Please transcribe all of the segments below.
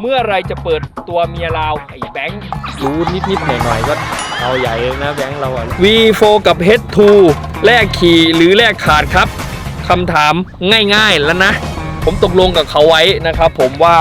เมื่อไรจะเปิดตัวเมียลาวไอ้แบงค์รู้นิดๆหน่อยๆก็เอาใหญ่เลยนะแบงค์เราอะ V4 กับ H2 แลกขี่หรือแลกขาดครับคำถามง่ายๆแล้วนะ ผมตกลงกับเขาไว้นะครับผมว่า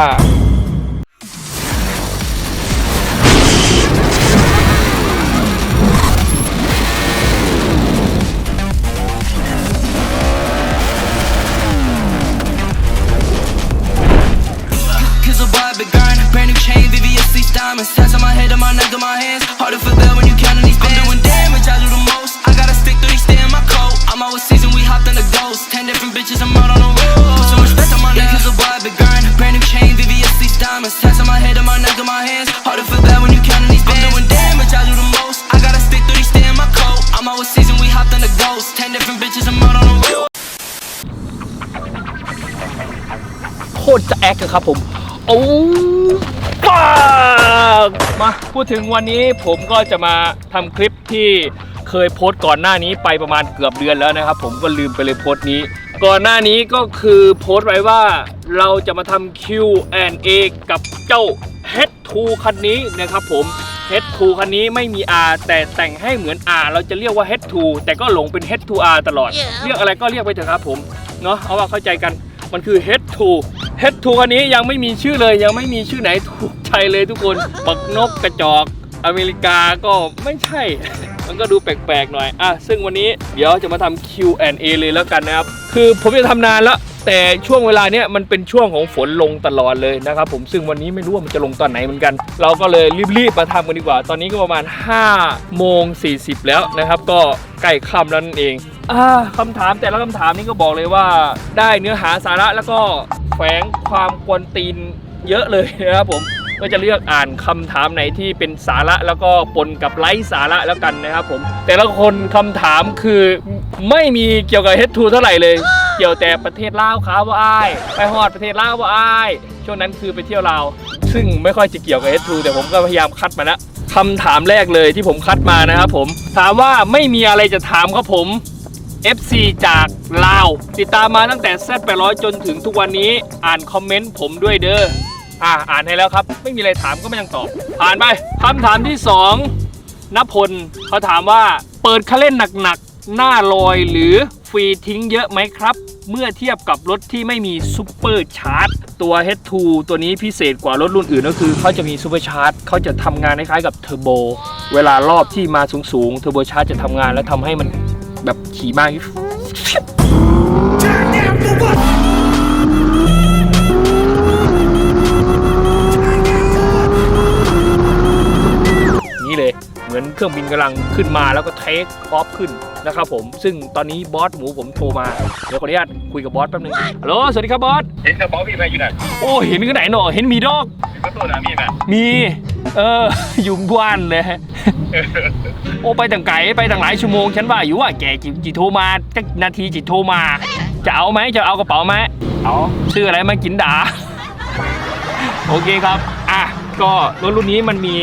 คตรจะแอคครับผมโอ้ปามาพูดถึงวันนี้ผมก็จะมาทำคลิปที่เคยโพสต์ก่อนหน้านี้ไปประมาณเกือบเดือนแล้วนะครับ ผมก็ลืมไปเลยโพสต์นี้ ก่อนหน้านี้ก็คือโพสต์ไว้ว่าเราจะมาทำ Q&A กับเจ้า H2 คันนี้นะครับผม H2 คันนี้ไม่มี R แต่แต่งให้เหมือน R เราจะเรียกว่า H2 แต่ก็หลงเป็น H2R ตลอด เรียกอะไรก็เรียกไปเถอะครับผม เนาะเอาว่าเข้าใจกัน มันคือ H2 H2 อันนี้ยังไม่มีชื่อเลยยังไม่มีชื่อไหนถูกใจเลยทุกคนปักนกกระจอกอเมริกาก็ไม่ใช่ มันก็ดูแปลกๆหน่อยอะซึ่งวันนี้เดี๋ยวจะมาทำ Q&A เลยแล้วกันนะครับ คือผมจะทำนานแล้วแต่ช่วงเวลาเนี้ยมันเป็นช่วงของฝนลงตลอดเลยนะครับผมซึ่งวันนี้ไม่รู้ว่ามันจะลงตอนไหนเหมือนกัน เราก็เลยรีบๆมาทำกันดีกว่า ตอนนี้ก็ประมาณ5โมง40 แล้วนะครับ ก็ใกล้ค่ำแล้วนั่นเองอคำถามแต่ละคำถามนี้ก็บอกเลยว่าได้เนื้อหาสาระแล้วก็ แฝงความกวนตีนเยอะเลยนะครับผมก็จะเลือกอ่านคำถามไหนที่เป็นสาระแล้วก็ปนกับไร้สาระแล้วกันนะครับผม แต่ละคนคำถามคือไม่มีเกี่ยวกับ H2 เท่าไหร่เลย เกี่ยวแต่ประเทศลาวครับว่าอ้ายไปฮอดประเทศลาวว่าอ้ายช่วงนั้นคือไปเที่ยวลาวซึ่งไม่ค่อยจะเกี่ยวกับ H2 แต่ผมก็พยายามคัดมาแล้วคำถามแรกเลยที่ผมคัดมานะครับผมถามว่าไม่มีอะไรจะถามครับผม FC จากลาว ติดตามมาตั้งแต่ Z800 จนถึงทุกวันนี้อ่านคอมเมนต์ผมด้วยเด้ออ่าอ่านให้แล้วครับ ไม่มีอะไรถามก็ไม่ต้องตอบ ผ่านไปคำถามที่2นพลเขาถามว่าเปิดคันเล่นหนักๆ หน้าลอยหรือฟรีทิ้งเยอะไหมครับ เมื่อเทียบกับรถที่ไม่มีซูเปอร์ชาร์จตัว H2 ตัวนี้พิเศษกว่ารถรุ่นอื่นก็คือเขาจะมีซูเปอร์ชาร์จเขาจะทำงานคล้ายๆกับเทอร์โบเวลารอบที่มาสูงๆเทอร์โบชาร์จจะทำงานและทำให้มัน แบบขี่มากนี่เลยเหมือนเครื่องบินกำลังขึ้นมาแล้วก็เทคออฟขึ้นนะครับผม ซึ่งตอนนี้บอสหมูผมโทรมา เดี๋ยวขออนุญาตคุยกับบอสแป๊บนึงฮัลโหลสวัสดีครับบอส เห็นกระเป๋าพี่ไปอยู่ไหนโอ้เห็นกันไหนหนอเห็นมีดอกก็ตัวนะมีนะมี เอออยู่บ้านเลยโอ้ไปต่างไกลไปต่างหลายชั่วโมง ฉันว่าอยู่ว่าแกจิจิโทรมาจักนาทีจิโทรมา จะเอาไหมจะเอากระเป๋าไหมเอาชื่ออะไรมากินดา โอเคครับ อะ ก็รถรุ่นนี้มันมี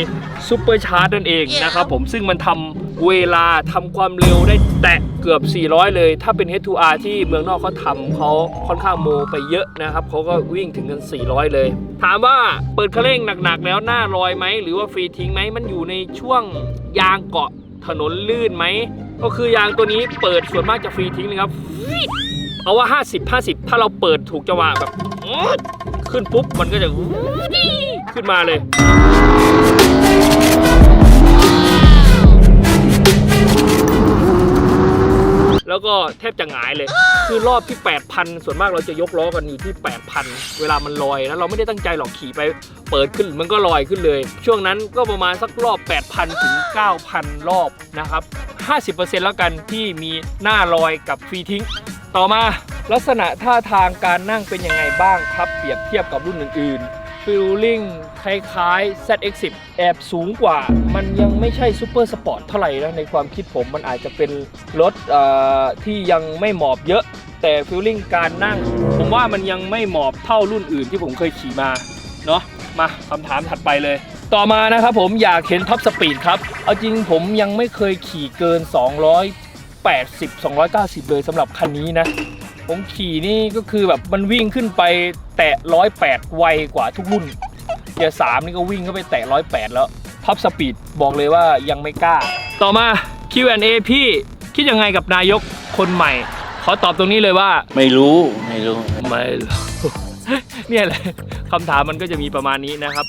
ซูเปอร์ชาร์จนั่นเองนะครับผมซึ่งมันทำเวลาทำความเร็วได้ แตะเกือบ 400 เลย ถ้าเป็น H2R ที่เมืองนอกเขาทำเขาค่อนข้างโมไปเยอะนะครับเขาก็วิ่งถึงกัน 400 เลย ถามว่าเปิดคันเร่งหนักๆ แล้วหน้าลอยไหม หรือว่าฟรีทิ้งไหมมันอยู่ในช่วงยางเกาะถนนลื่นไหม ก็คือยางตัวนี้เปิดส่วนมากจะฟรีทิ้งเลยครับเอาว่า 50 50 ถ้าเราเปิดถูกจังหวะแบบขึ้นปุ๊บมันก็จะขึ้นมาเลย แล้วก็แทบจะหงายเลย คือรอบที่ 8,000 ส่วนมากเราจะยกล้อกันอยู่ที่ 8,000 เวลามันลอยนะเราไม่ได้ตั้งใจหรอกขี่ไปเปิดขึ้นมันก็ลอยขึ้นเลย ช่วงนั้นก็ประมาณสักรอบ 8,000 ถึง 9,000 รอบนะครับ 50%แล้วกันที่มีหน้าลอยกับฟรีทิ้ง ต่อมาลักษณะท่าทางการนั่งเป็นยังไงบ้างครับ เปรียบเทียบกับรุ่นอื่นๆ ฟิลลิ่งคล้ายๆ ZX10 แอบสูงกว่า มันยังไม่ใช่ซูเปอร์สปอร์ตเท่าไหร่นะในความคิดผมมันอาจจะเป็นรถที่ยังไม่หมอบเยอะ แต่ฟิลลิ่งการนั่ง ผมว่ามันยังไม่หมอบเท่ารุ่นอื่นที่ผมเคยขี่มาเนาะมาคำถามถัดไปเลย ต่อมานะครับผมอยากเห็นท็อปสปีดครับ เอาจริงผมยังไม่เคยขี่เกิน280 290 เลยสำหรับคันนี้นะ ผมขี่นี่ก็คือแบบมันวิ่งขึ้นไปแตะ108ไวกว่าทุกรุ่นเกียร์สามนี่ก็วิ่งเข้าไปแตะร้อยแปดแล้วท็อปสปีดบอกเลยว่ายังไม่กล้า ต่อมา Q&A พี่คิดยังไงกับนายกคนใหม่ ขอตอบตรงนี้เลยว่า ไม่รู้ไม่รู้ ไม่รู้ เนี่ยแหละคำถามมันก็จะมีประมาณนี้นะครับ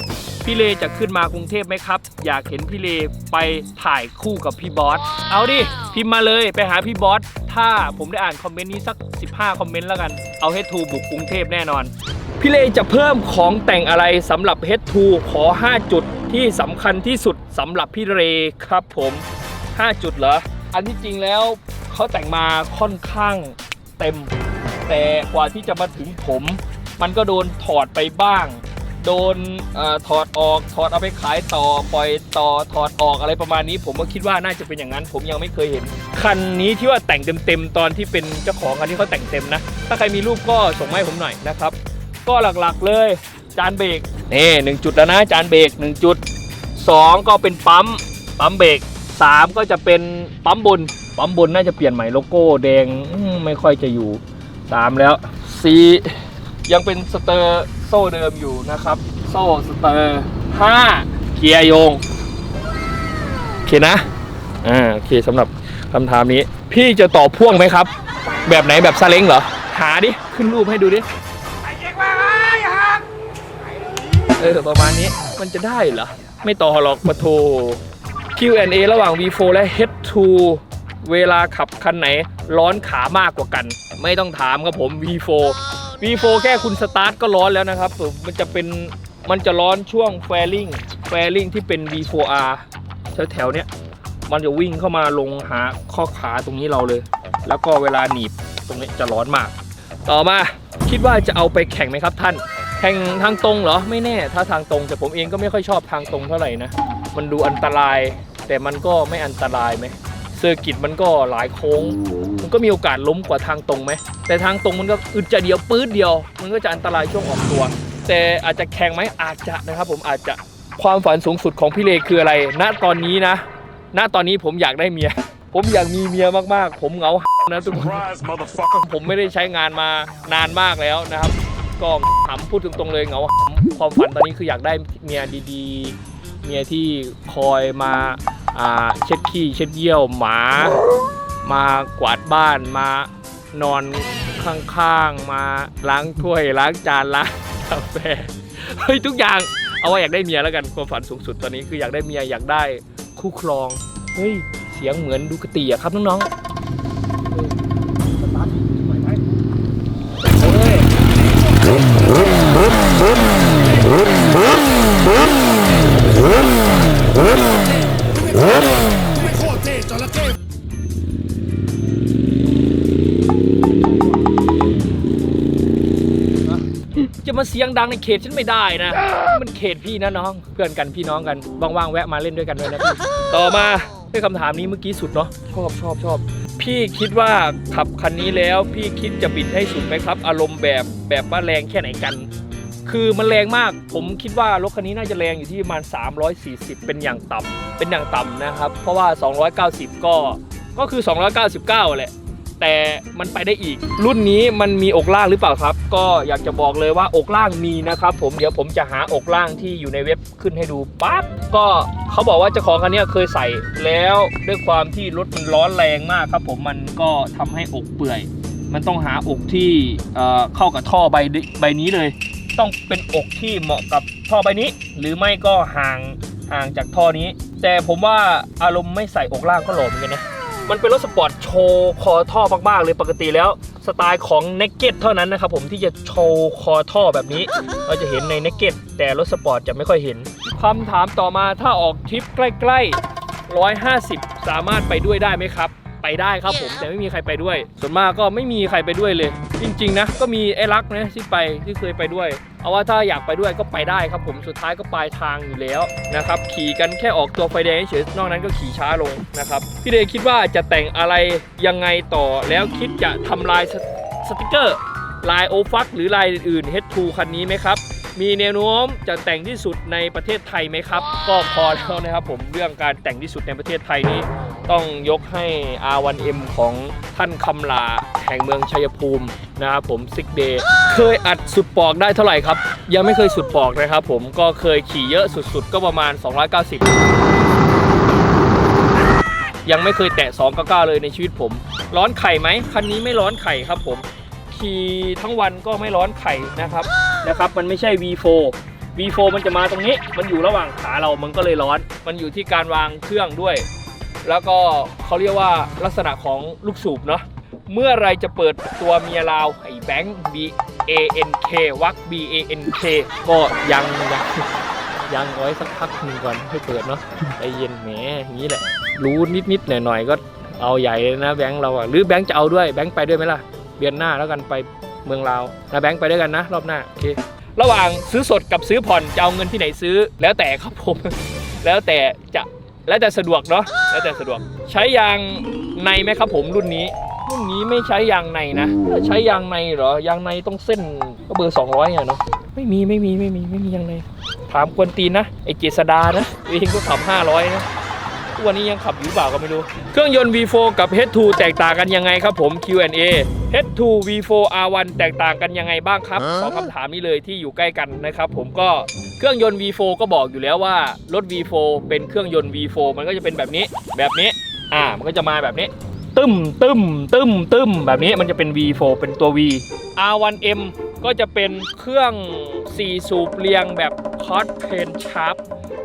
พี่เลจะขึ้นมากรุงเทพไหมครับ อยากเห็นพี่เลไปถ่ายคู่กับพี่บอส เอาดิ พิมพ์มาเลยไปหาพี่บอส ถ้าผมได้อ่านคอมเมนต์นี้สัก 15 คอมเมนต์แล้วกัน เอาเฮดทูบุกกรุงเทพแน่นอน พี่เลจะเพิ่มของแต่งอะไรสำหรับเฮดทูขอ 5 จุดที่สำคัญที่สุดสำหรับพี่เลครับผม 5 จุดเหรอ อันที่จริงแล้วเขาแต่งมาค่อนข้างเต็ม แต่กว่าที่จะมาถึงผม มันก็โดนถอดไปบ้าง โดนอถอดออกถอดเอาไปขายต่อปล่อยต่อถอดออกอะไรประมาณนี้ ผมก็คิดว่าน่าจะเป็นอย่างนั้น ผมยังไม่เคยเห็น คันนี้ที่ว่าแต่งเต็มๆตอนที่เป็นเจ้าของคันนี้เขาแต่งเต็มนะ ถ้าใครมีรูปก็ส่งมาให้ผมหน่อยนะครับ ก็หลักๆเลยจานเบรกนี่หนึ่งจุดแล้วนะจานเบรกหนึ่งจุดสองก็เป็นปั๊มปั๊มเบรกสามก็จะเป็นปั๊มบนปั๊มบนน่าจะเปลี่ยนใหม่โลโก้แดงไม่ค่อยจะอยู่สามแล้วสี่ ยังเป็นสเตอร์โซ่เดิมอยู่นะครับ โซ่สเตอร์ห้าเกียร์โยง โอเคนะ อ่าโอเคสำหรับคำถามนี้ พี่จะต่อพ่วงไหมครับ แบบไหนแบบซาเล้งเหรอ หาดิ ขึ้นรูปให้ดูดิ เออ ประมาณนี้มันจะได้เหรอ ไม่ต่อหรอกมาโทร Q&A ระหว่าง V4 และ H2 เวลาขับคันไหนร้อนขามากกว่ากัน ไม่ต้องถามครับผม V4 V4 แค่คุณสตาร์ทก็ร้อนแล้วนะครับผมมันจะเป็นมันจะร้อนช่วงแฟลิงแฟลิงที่เป็น V4R แถวแถวๆเนี้ยมันจะวิ่งเข้ามาลงหาข้อขาตรงนี้เราเลย แล้วก็เวลาหนีบตรงนี้จะร้อนมาก ต่อมาคิดว่าจะเอาไปแข่งไหมครับท่าน แข่งทางตรงเหรอไม่แน่ ถ้าทางตรงแต่ผมเองก็ไม่ค่อยชอบทางตรงเท่าไหร่นะ มันดูอันตราย แต่มันก็ไม่อันตรายไหมเซอร์กิตมันก็หลายโค้ง มันก็มีโอกาสล้มกว่าทางตรงไหม แต่ทางตรงมันก็อึดจะเดียวปื๊ดเดียว มันก็จะอันตรายช่วงออกตัว แต่อาจจะแข่งไหมอาจจะนะครับ ผมอาจจะความฝันสูงสุดของพี่เลคืออะไร ณตอนนี้นะ ณตอนนี้ผมอยากได้เมีย ผมอยากมีเมียมากๆ ผมเหงานะทุกคนผมไม่ได้ใช้งานมานานมากแล้วนะครับ ก็ถามพูดตรงๆเลยเหงาความฝันตอนนี้คืออยากได้เมียดีๆ เมียที่คอยมาอ่าเช็ดขี้เช็ดเยี่ยวหมา มากวาดบ้านมานอนข้างๆ มาล้างถ้วยล้างจานล้างกาแฟเฮ้ยทุกอย่างเอาว่าอยากได้เมียแล้วกันความฝันสูงสุดตอนนี้คืออยากได้เมียอยากได้คู่ครองเฮ้ยเสียงเหมือนดูกระตีอะครับน้องๆ จะมาเสียงดังในเขตฉันไม่ได้นะ มันเขตพี่นะน้อง เพื่อนกันพี่น้องกัน ว่างๆแวะมาเล่นด้วยกันด้วยนะพี่ ต่อมาด้วยคำถามนี้เมื่อกี้สุดเนาะ ชอบชอบชอบ พี่คิดว่าขับคันนี้แล้ว พี่คิดจะบิดให้สุดไหมครับ อารมณ์แบบแบบว่าแรงแค่ไหนกัน คือมันแรงมาก ผมคิดว่ารถคันนี้น่าจะแรงอยู่ที่ประมาณ 340 เป็นอย่างต่ำเป็นอย่างต่ำนะครับ เพราะว่า 290 ก็ ก็คือ 299 แหละ แต่มันไปได้อีก รุ่นนี้มันมีอกล่างหรือเปล่าครับ ก็อยากจะบอกเลยว่าอกล่างมีนะครับ ผมเดี๋ยวผมจะหาอกล่างที่อยู่ในเว็บขึ้นให้ดูปั๊บก็เขาบอกว่าเจ้าของคันนี้เคยใส่แล้วด้วยความที่รถมันร้อนแรงมากครับ ผมมันก็ทำให้อกเปื่อย มันต้องหาอกที่เเข้ากับท่อใบใบนี้เลย ต้องเป็นอกที่เหมาะกับท่อใบนี้ หรือไม่ก็ห่างห่างจากท่อนี้ แต่ผมว่าอารมณ์ไม่ใส่อกล่างก็หล่อเหมือนกันนะ มันเป็นรถสปอร์ตโชว์คอท่อมากๆเลยปกติแล้ว สไตล์ของเนกเก็ตเท่านั้นนะครับผมที่จะโชว์คอท่อแบบนี้ เราจะเห็นในเนกเก็ตแต่รถสปอร์ตจะไม่ค่อยเห็นคำถามต่อมาถ้าออกทริปใกล้ๆ150 สามารถไปด้วยได้ไหมครับ ไปได้ครับผมแต่ไม่มีใครไปด้วย ส่วนมากก็ไม่มีใครไปด้วยเลย จริง ๆ นะ ก็มีไอ้รักนะที่ไปที่เคยไปด้วย เอาว่าถ้าอยากไปด้วยก็ไปได้ครับผมสุดท้ายก็ปลายทางอยู่แล้วนะครับขี่กันแค่ออกตัวไฟแดงเฉยๆนอกนั้นก็ขี่ช้าลงนะครับพี่เดย์คิดว่าจะแต่งอะไรยังไงต่อแล้วคิดจะทำลายสสติกเกอร์ลายโอฟักหรือลายอื่นๆ H2 คันนี้ไหมครับ มีแนวโน้มจะแต่งที่สุดในประเทศไทยไหมครับ ก็พอแล้วนะครับผมเรื่องการแต่งที่สุดในประเทศไทยนี้ ต้องยกให้ R1M ของท่านคำลาแห่งเมืองชัยภูมินะครับผมซิกเดย์เคยอัดสุดปอกได้เท่าไหร่ครับ ยังไม่เคยสุดปอกนะครับผมก็เคยขี่เยอะสุดๆ ก็ประมาณ 290 ยังไม่เคยแตะ299เลยในชีวิตผม ร้อนไข่ไหมคันนี้ไม่ร้อนไข่ครับผม ขี่ทั้งวันก็ไม่ร้อนไข่นะครับนะครับ มันไม่ใช่ V4 V4 มันจะมาตรงนี้ มันอยู่ระหว่างขาเรา มันก็เลยร้อน มันอยู่ที่การวางเครื่องด้วย แล้วก็เขาเรียกว่าลักษณะของลูกสูบเนาะเมื่อไรจะเปิดตัวเมียลาวไอ้แบงค์ B A N K วัก B A N K ก็ยังยังยังไว้สักพักหนึ่งก่อนให้เปิดเนาะใจเย็นแหมอย่างนี้แหละ รู้นิดๆหน่อยๆก็เอาใหญ่เลยนะแบงค์เราอะหรือแบงค์จะเอาด้วยแบงค์ไปด้วยไหมล่ะเดือนหน้าแล้วกันไปเมืองลาวนะแบงค์ไปด้วยกันนะ รอบหน้าโอเคระหว่างซื้อสดกับซื้อผ่อนจะเอาเงินที่ไหนซื้อ แล้วแต่ครับผม แล้วแต่จะ แล้วแต่สะดวกเนาะแล้วแต่สะดวกใช้ยางในไหมครับผมรุ่นนี้ รุ่นนี้ไม่ใช้ยางในนะถ้าใช้ยางในเหรอยางในต้องเส้นก็เบอร์200อะเนาะไม่มีไม่มีไม่มีไม่มียางในถามควนตีนนะไอเจษดานะเองก็ขับ 500 นะทุกวันนี้ยังขับอยู่เปล่าก็ไม่รู้ เครื่องยนต์ V4 กับ H2 แตกต่างกันยังไงครับผม Q&A H2 V4 R1 แตกต่างกันยังไงบ้างครับสองคำถามนี้เลยที่อยู่ใกล้กันนะครับผมก็เครื่องยนต์ V4 ก็บอกอยู่แล้วว่า รถ V4 เป็นเครื่องยนต์ V4 มันก็จะเป็นแบบนี้ แบบนี้ อ่า มันก็จะมาแบบนี้ ตึมตึมตึมตึมแบบนี้มันจะเป็น V4 เป็นตัว V R1M ก็จะเป็นเครื่อง 4 สูบเรียงแบบ Hot Pain Sharp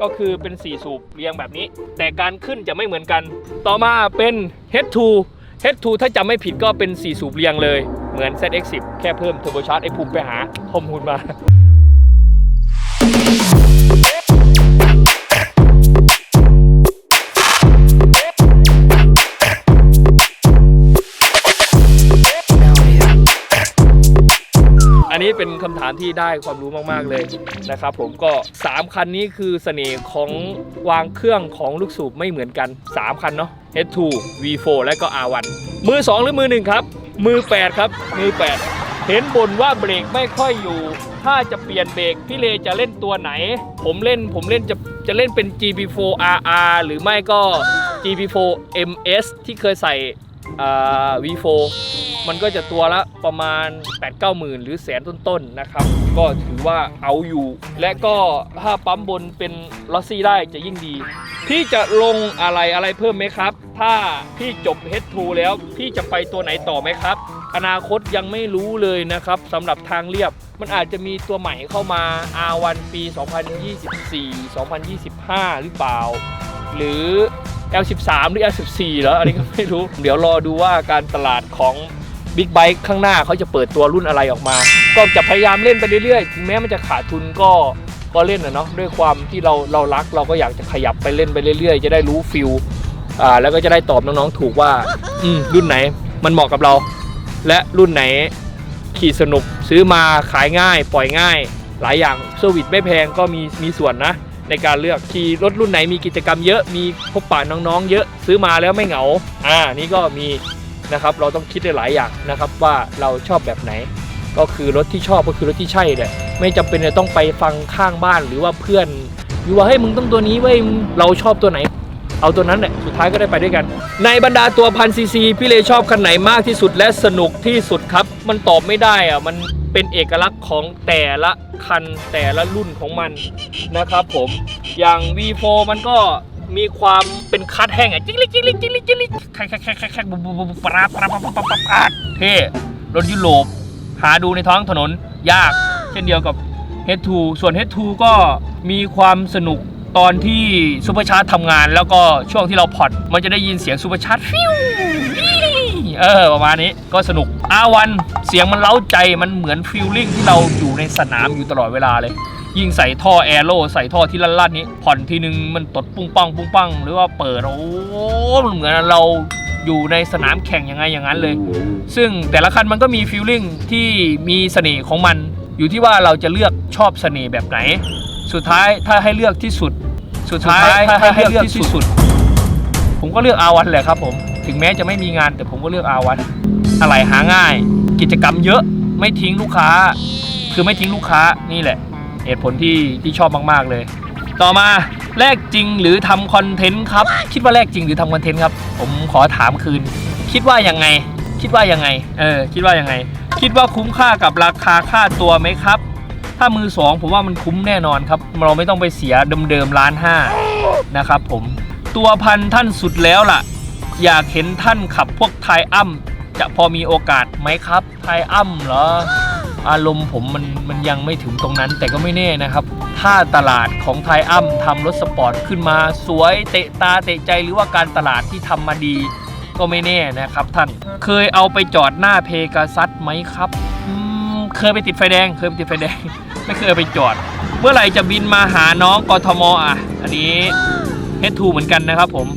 ก็คือเป็น 4 สูบเรียงแบบนี้ แต่การขึ้นจะไม่เหมือนกัน ต่อมาเป็น H2 H2 ถ้าจำไม่ผิดก็เป็น 4 สูบเรียงเลย เหมือน ZX10 แค่เพิ่มเทอร์โบชาร์จไอ้ภูมิไปหาข้อมูลมา นนี้เป็นคำถามที่ได้ความรู้มาก ๆ เลยนะครับผมก็ 3 คันนี้คือเสน่ห์ของวางเครื่องของลูกสูบไม่เหมือนกัน 3 คันเนาะ H2 V4 และก็ R1 มือ 2 หรือมือ 1 ครับ มือ 8 ครับ มือ 8 เห็นบ่นว่าเบรกไม่ค่อยอยู่ ถ้าจะเปลี่ยนเบรกพี่เลจะเล่นตัวไหน ผมเล่นผมเล่นจะจะเล่นเป็น GP4 RR หรือไม่ก็ GP4 MS ที่เคยใส่ V4 มันก็จะตัวละประมาณ 8 9หมื่นหรือแสนต้นๆนะครับ ก็ถือว่าเอาอยู่ และก็ถ้าปั๊มบนเป็นลอสซี่ได้จะยิ่งดี พี่จะลงอะไรอะไรเพิ่มไหมครับ ถ้าพี่จบ H2 แล้วพี่จะไปตัวไหนต่อไหมครับ อนาคตยังไม่รู้เลยนะครับสำหรับทางเรียบ มันอาจจะมีตัวใหม่เข้ามา R1 ปี 2024 2025 หรือเปล่า หรือ L13 หรือ L14 แล้วอันนี้ก็ไม่รู้ เดี๋ยวรอดูว่าการตลาดของบิ๊กไบค์ข้างหน้าเขาจะเปิดตัวรุ่นอะไรออกมา ก็จะพยายามเล่นไปเรื่อยๆ ถึงแม้มันจะขาดทุนก็ก็เล่นนะเนาะด้วยความที่เราเรารักเราก็อยากจะขยับไปเล่นไปเรื่อยๆ จะได้รู้ฟิลอ่าแล้วก็จะได้ตอบน้องๆถูกว่า อืมรุ่นไหนมันเหมาะกับเรา และรุ่นไหนขี่สนุกซื้อมาขายง่าย ปล่อยง่าย หลายอย่างเซอร์วิสไม่แพงก็มีมีส่วนนะ ในการเลือกขี่รถรุ่นไหนมีกิจกรรมเยอะมีพบปะน้องๆ เยอะซื้อมาแล้วไม่เหงา อ่านี่ก็มีนะครับเราต้องคิดได้หลายอย่างนะครับว่าเราชอบแบบไหน ก็คือรถที่ชอบก็คือรถที่ใช่แหละไม่จำเป็นจะต้องไปฟังข้างบ้านหรือว่าเพื่อนอยู่ว่าเฮ้ยมึงต้องตัวนี้เว้ยเราชอบตัวไหน เอาตัวนั้นแหละสุดท้ายก็ได้ไปด้วยกัน ในบรรดาตัวพันซีซีพี่เลชอบคันไหนมากที่สุดและสนุกที่สุดครับ มันตอบไม่ได้อะมัน เป็นเอกลักษณ์ของแต่ละคันแต่ละรุ่นของมันนะครับผมอย่าง V4 มันก็มีความเป็นคัดแห้งอะจิ๊กลิกจิ๊กลิกจิ๊กลิกจิ๊กลิกแคกแคกแคกแคกแคกบุบบุบบุบปราปราปราปราปราปราปราเท่รถยุโรปหาดูในท้องถนนยาก เช่นเดียวกับ H2 ส่วน H2 ก็มีความสนุกตอนที่ซูเปอร์ชาร์จทำงาน แล้วก็ช่วงที่เราผ่อนมันจะได้ยินเสียงซูเปอร์ชาร์จฟิว เออประมาณนี้ก็สนุก R1 เสียงมันเล้าใจมันเหมือนฟิลลิ่งที่เราอยู่ในสนามอยู่ตลอดเวลาเลย ยิ่งใส่ท่อแอโร่ใส่ท่อที่ลั่นๆนี้ ผ่อนทีนึงมันตดปุ้งปังปุ้งปังหรือว่าเปิด โอ้มันเหมือนเราอยู่ในสนามแข่งยังไงอย่างนั้นเลย ซึ่งแต่ละคันมันก็มีฟีลลิ่งที่มีเสน่ห์ของมัน อยู่ที่ว่าเราจะเลือกชอบเสน่ห์แบบไหน สุดท้ายถ้าให้เลือกที่สุด สุดท้ายถ้าให้เลือกที่สุด ผมก็เลือก R1 แหละครับผม ถึงแม้จะไม่มีงานแต่ผมก็เลือก R1 อะไรหาง่าย กิจกรรมเยอะไม่ทิ้งลูกค้า คือไม่ทิ้งลูกค้านี่แหละ เหตุผลที่ที่ชอบมาก ๆ เลย ต่อมาแลกจริงหรือทำคอนเทนต์ครับ คิดว่าแลกจริงหรือทำคอนเทนต์ครับ ผมขอถามคืน คิดว่ายังไง คิดว่ายังไง เออ คิดว่ายังไง คิดว่าคุ้มค่ากับราคาค่าตัวไหมครับ ถ้ามือสองผมว่ามันคุ้มแน่นอนครับ เราไม่ต้องไปเสียเดิมๆล้านห้านะครับผม ตัวพันท่านสุดแล้วล่ะ อยากเห็นท่านขับพวกไทยอ้ำจะพอมีโอกาสไหมครับไทยอ้ำเหรอ อารมณ์ผมมันมันยังไม่ถึงตรงนั้นแต่ก็ไม่แน่นะครับ ถ้าตลาดของไทยอ้ำทำรถสปอร์ตขึ้นมาสวยเตะตาเตะใจหรือว่าการตลาดที่ทำมาดี ก็ไม่แน่นะครับท่านเคยเอาไปจอดหน้าเพกาซัสไหมครับเคยไปติดไฟแดง เคยไปติดไฟแดง ไม่เคยไปจอด เมื่อไหร่จะบินมาหาน้องกทมอะ อันนี้เฮดทูเหมือนกันนะครับผม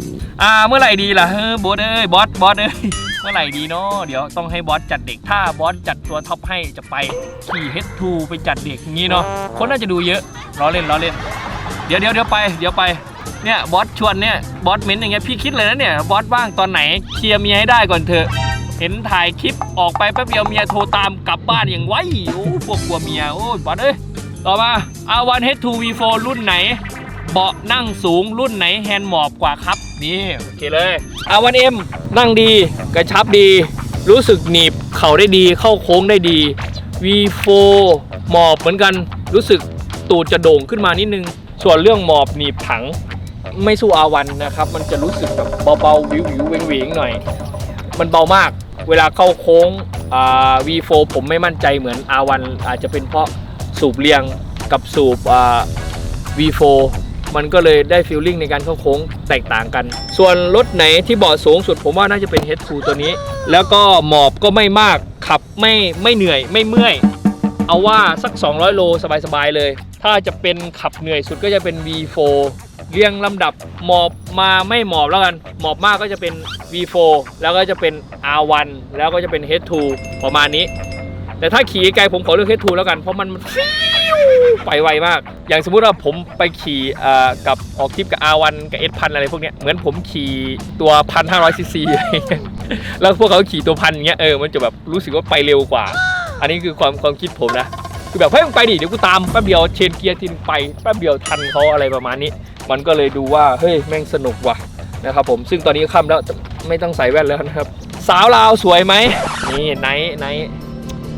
อ่าเมื่อไหร่ดีล่ะเฮ้ยบอสเอ้ยบอสบอสเอ้ยเมื่อไหร่ดีเนาะเดี๋ยวต้องให้บอสจัดเด็กถ้าบอสจัดตัวท็อปให้จะไปขี่เฮดทูไปจัดเด็กงี้เนาะคนน่าจะดูเยอะล้อเล่นล้อเล่น เดี๋ยวเดี๋ยวเดี๋ยวไปเดี๋ยวไปเนี่ยบอสชวนเนี่ยบอสเม้นอย่างเงี้ยพี่คิดเลยนะเนี่ยบอสว่างตอนไหนเคลียร์เมียให้ได้ก่อนเถอะเห็นถ่ายคลิปออกไปแป๊บเดียวเมียโทรตามกลับบ้านอย่างไวโอ้พวกกลัวเมียโอ้ยบอสเอ้ยต่อมา R1 H2 V4 รุ่นไหน เบาะนั่งสูงรุ่นไหนแฮนด์มอบกว่าครับ นี่โอเคเลย R1M นั่งดีกระชับดี รู้สึกหนีบเข่าได้ดีเข้าโค้งได้ดี V4 หมอบเหมือนกันรู้สึกตูดจะโด่งขึ้นมานิดนึง ส่วนเรื่องหมอบหนีบถังไม่สู้ R1 นนะครับ มันจะรู้สึกแบบเบาๆวิววิวเวงเวงๆหน่อย มันเบามาก เวลาเข้าโค้ง V4 ผมไม่มั่นใจเหมือน R1 อาจจะเป็นเพราะสูบเรียงกับสูบ V4 มันก็เลยได้ฟีลลิ่งในการเข้าโค้งแตกต่างกัน ส่วนรถไหนที่เบาะสูงสุดผมว่าน่าจะเป็น H2 ตัวนี้ แล้วก็หมอบก็ไม่มากขับไม่ไม่เหนื่อยไม่เมื่อย เอาว่าสัก 200 โลสบายๆเลย ถ้าจะเป็นขับเหนื่อยสุดก็จะเป็น V4 เรียงลำดับหมอบมาไม่หมอบแล้วกัน หมอบมากก็จะเป็น V4 แล้วก็จะเป็น R1 แล้วก็จะเป็น H2 ประมาณนี้ แต่ถ้าขี่ไกลผมขอเลือก H2 แล้วกัน เพราะมันฟิวไปไวมาก อย่างสมมุติว่าผมไปขี่อ่อกับออกทริปกับ R1 กับ S พันอะไรพวกเนี้ยเหมือนผมขี่ตัว1,500ซีซีอะไรเงี้ยแล้วพวกเขาขี่ตัวพันเงี้ยเออมันจะแบบรู้สึกว่าไปเร็วกว่า อันนี้คือความความคิดผมนะคือแบบเฮ้ยมึงไปดิเดี๋ยวกูตามแป๊บเดียวเชนเกียร์ทีนึงไปแป๊บเดียวทันเขาอะไรประมาณนี้ มันก็เลยดูว่าเฮ้ยแม่งสนุกว่ะนะครับผมซึ่งตอนนี้ค่ำแล้วไม่ต้องใส่แว่นแล้วนะครับ สาวลาวสวยไหมนี่ไนท์ไนท์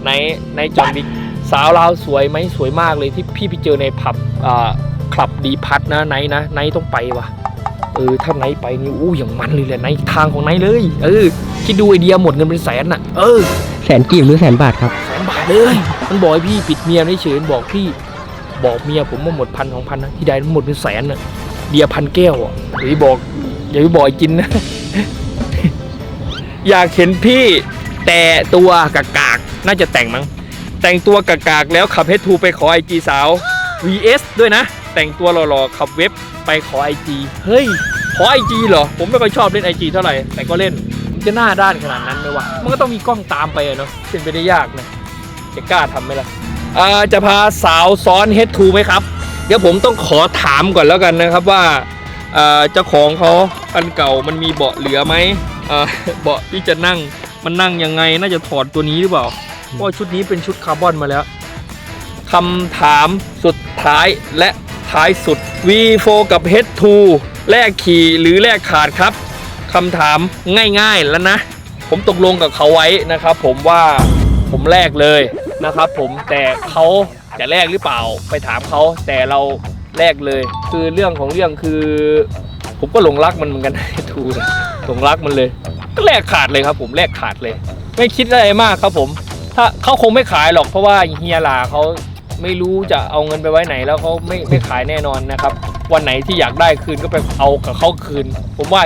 ไนท์ไนท์จอห์นวิกสาวลาวสวยไหมสวยมากเลยที่พี่ไปเจอในผับอ่าคลับดีพัทนะไนท์นะไนท์ต้องไปว่ะเออถ้าไนท์ไปนี่อู้อย่างมันเลยแหละไนท์ทางของไนท์เลย เออคิดดูไอเดียหมดเงินเป็นแสนน่ะ เออแสนกีบหรือแสนบาทครับแสนบาทเลยมันบอกให้พี่ปิดเมียไม่เฉยมันบอกพี่บอกเมียผมว่าหมดพันของพันนะที่ใดทั้งหมดเป็นแสนน่ะเดียพันแก้วอะอย่าไปบอกอย่าไปบอกไอ้จินนะอยากเห็นพี่แต่ตัวกากากๆ น่าจะแต่งมั้ง แต่งตัวกากากๆแล้วขับเฮดทูไปขอไอจีสาว VS ด้วยนะ แต่งตัวหล่อๆขับเว็บไปขอไอจีเฮ้ย ขอไอจีเหรอ ผมไม่ค่อยชอบเล่นไอจีเท่าไหร่ แต่ก็เล่นมันจะหน้าด้านขนาดนั้นไหมวะ มันก็ต้องมีกล้องตามไปเนาะเป็นไปได้ยากนะจะกล้าทำไหมล่ะจะพาสาวซ้อนเฮดทูไหมครับ เดี๋ยวผมต้องขอถามก่อนแล้วกันนะครับว่าเจ้าของเขาอันเก่ามันมีเบาะเหลือไหมเบาะที่จะนั่งมันนั่งยังไงน่าจะถอดตัวนี้หรือเปล่า ว่าชุดนี้เป็นชุดคาร์บอนมาแล้วคำถามสุดท้ายและท้ายสุด V4 กับ H2 แลกขี่หรือแลกขาดครับคำถามง่ายๆแล้วนะ ผมตกลงกับเขาไว้นะครับ ผมว่าผมแลกเลยนะครับ ผมแต่เขาจะแลกหรือเปล่าไปถามเขาแต่เราแลกเลย คือเรื่องของเรื่องคือ ผมก็หลงรักมันเหมือนกันทูหลงรักมันเลย ก็แลกขาดเลยครับ ผมแลกขาดเลย ไม่คิดอะไรมากครับผม ถ้าเขาคงไม่ขายหรอกเพราะว่าเฮียหลาเขาไม่รู้จะเอาเงินไปไว้ไหนแล้วเขาไม่ไม่ขายแน่นอนนะครับ วันไหนที่อยากได้คืนก็ไปเอากับเขาคืน ผมว่า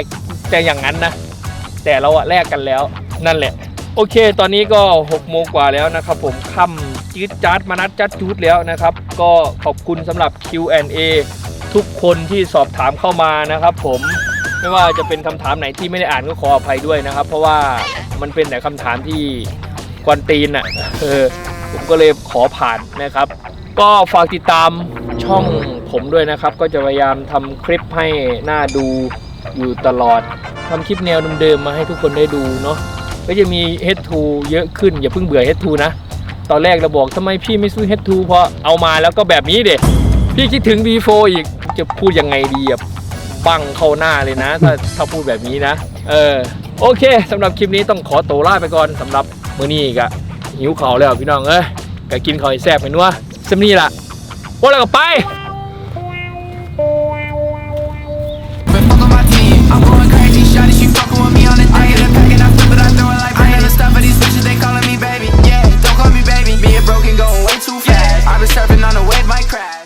จะอย่างนั้นนะ แต่เราอะแลกกันแล้วนั่นแหละ โอเค ตอนนี้ก็6โมงกว่าแล้วนะครับ ผมค่ำจืดจัดมานัดจัดจูดแล้วนะครับ ก็ขอบคุณสำหรับ Q&A ทุกคนที่สอบถามเข้ามานะครับ ผมไม่ว่าจะเป็นคำถามไหนที่ไม่ได้อ่านก็ขออภัยด้วยนะครับ เพราะว่ามันเป็นแต่คำถามที่ กวนตีนอะเออผมก็เลยขอผ่านนะครับ ก็ฝากติดตามช่องผมด้วยนะครับ ก็จะพยายามทำคลิปให้หน่าดูอยู่ตลอดทำคลิปแนวเดิมๆมาให้ทุกคนได้ดูเนาะก็จะมี H2 เยอะขึ้น อย่าเพิ่งเบื่อ H2 นะ ตอนแรกเราบอกทำไมพี่ไม่ซื้อ H2 เพราะเอามาแล้วก็แบบนี้เด็พี่คิดถึง V4 อีกจะพูดยังไงดีอะปังเข้าหน้าเลยนะ ถ้าถ้าพูดแบบนี้นะ เออ โอเคสำหรับคลิปนี้ต้องขอตัวลาไปก่อนสำหรับ มื้อนี้ก็หิวข้าวแล้วพี่น้องเอ้ยก็กินข้าวให้แซ่บไปนัวซำนี้ล่ะโอ้แล้วก็ไป I'm going crazy, shawty, she fucking with me on the day And I'm packing, I flip it, I throw it like I never stop for these bitches, they calling me baby Yeah, don't call me baby Being broken, going way too fast I've been surfing on the wave, might crash